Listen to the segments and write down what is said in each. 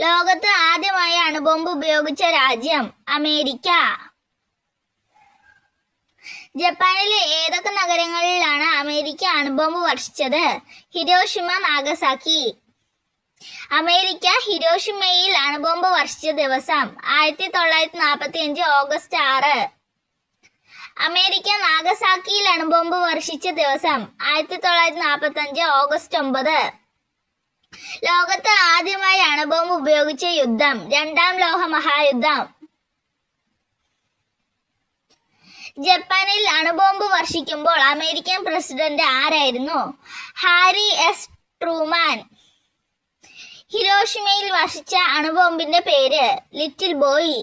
ലോകത്ത് ആദ്യമായി അണുബോംബ് ഉപയോഗിച്ച രാജ്യം അമേരിക്ക. ജപ്പാനിലെ ഏതൊക്കെ നഗരങ്ങളിലാണ് അമേരിക്ക അണുബോംബ് വർഷിച്ചത്? Hiroshima Nagasaki. അമേരിക്ക ഹിരോഷിമയിൽ അണുബോംബ് വർഷിച്ച ദിവസം. ആയിരത്തി തൊള്ളായിരത്തി നാൽപ്പത്തി അഞ്ച് ഓഗസ്റ്റ് ആറ്. അമേരിക്ക നാഗസാക്കിയിൽ അണുബോംബ് വർഷിച്ച ദിവസം. ആയിരത്തി തൊള്ളായിരത്തി നാൽപ്പത്തി അഞ്ച് ഓഗസ്റ്റ് ഒമ്പത്. ലോകത്ത് ആദ്യമായി അണുബോംബ് ഉപയോഗിച്ച യുദ്ധം. രണ്ടാം ലോക മഹായുദ്ധം. ജപ്പാനിൽ അണുബോംബ് വർഷിക്കുമ്പോൾ അമേരിക്കൻ പ്രസിഡന്റ് ആരായിരുന്നു? Harry S. ട്രൂമാൻ. ഹിരോഷിമയിൽ വർഷിച്ച അണുബോംബിന്റെ പേര് ലിറ്റിൽ ബോയ്.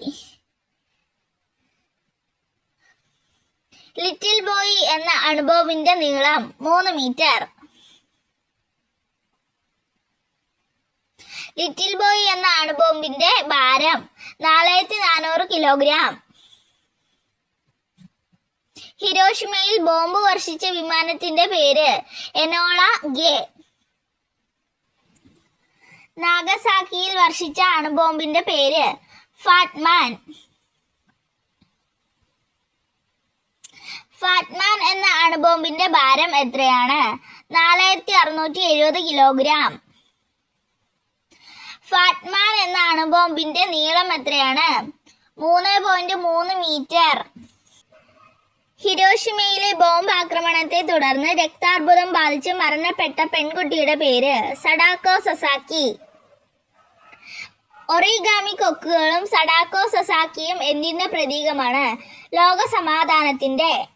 ലിറ്റിൽ ബോയ് എന്ന അണുബോംബിന്റെ നീളം മൂന്ന് മീറ്റർ. ലിറ്റിൽ ബോയ് എന്ന അണുബോംബിന്റെ ഭാരം. നാലായിരത്തി നാനൂറ് കിലോഗ്രാം ഹിരോഷിമയിൽ ബോംബ് വർഷിച്ച വിമാനത്തിന്റെ പേര് എനോള ഗെ നാഗസാക്കിയിൽ വർഷിച്ച അണുബോംബിന്റെ പേര് ഫാറ്റ്മാൻ ഫാറ്റ്മാൻ എന്ന അണുബോംബിന്റെ ഭാരം എത്രയാണ്? നാലായിരത്തി അറുന്നൂറ്റി എഴുപത് കിലോഗ്രാം ഫാറ്റ്മാൻ എന്ന അണുബോംബിന്റെ നീളം എത്രയാണ്? മൂന്ന് പോയിന്റ് മൂന്ന് മീറ്റർ ഹിരോഷിമയിലെ ബോംബ് ആക്രമണത്തെ തുടർന്ന് രക്താർബുദം ബാധിച്ച് മരണപ്പെട്ട പെൺകുട്ടിയുടെ പേര് സഡാക്കോ സസാക്കി. ഒറിഗാമി കൊക്കുകളും സഡാക്കോ സസാക്കിയും എന്തിന്റെ പ്രതീകമാണ്? ലോക സമാധാനത്തിന്റെ.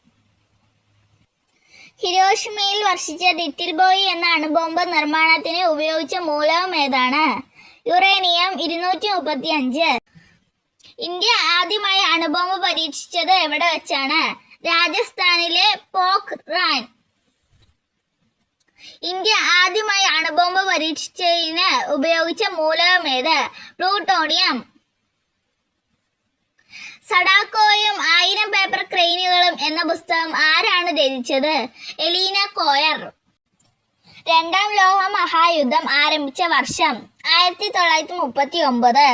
ഹിരോഷിമയിൽ വർഷിച്ച ഡിറ്റിൽ ബോയ് എന്ന അണുബോംബ് നിർമ്മാണത്തിന് ഉപയോഗിച്ച മൂലവും ഏതാണ്? യുറേനിയം ഇരുന്നൂറ്റി മുപ്പത്തി അഞ്ച് ഇന്ത്യ ആദ്യമായി അണുബോംബ് പരീക്ഷിച്ചത് എവിടെ വെച്ചാണ്? രാജസ്ഥാനിലെ പോഖ്റാൻ. ഇന്ത്യ ആദ്യമായി അണുബോംബ് പരീക്ഷിച്ചതിന് ഉപയോഗിച്ച മൂലകം ഏത്? പ്ലൂട്ടോണിയം. സഡാക്കോയും ആയിരം പേപ്പർ ക്രെയിനുകളും എന്ന പുസ്തകം ആരാണ് രചിച്ചത്? Eleanor Coerr. രണ്ടാം ലോക മഹായുദ്ധം ആരംഭിച്ച വർഷം ആയിരത്തി തൊള്ളായിരത്തി മുപ്പത്തി ഒമ്പത്.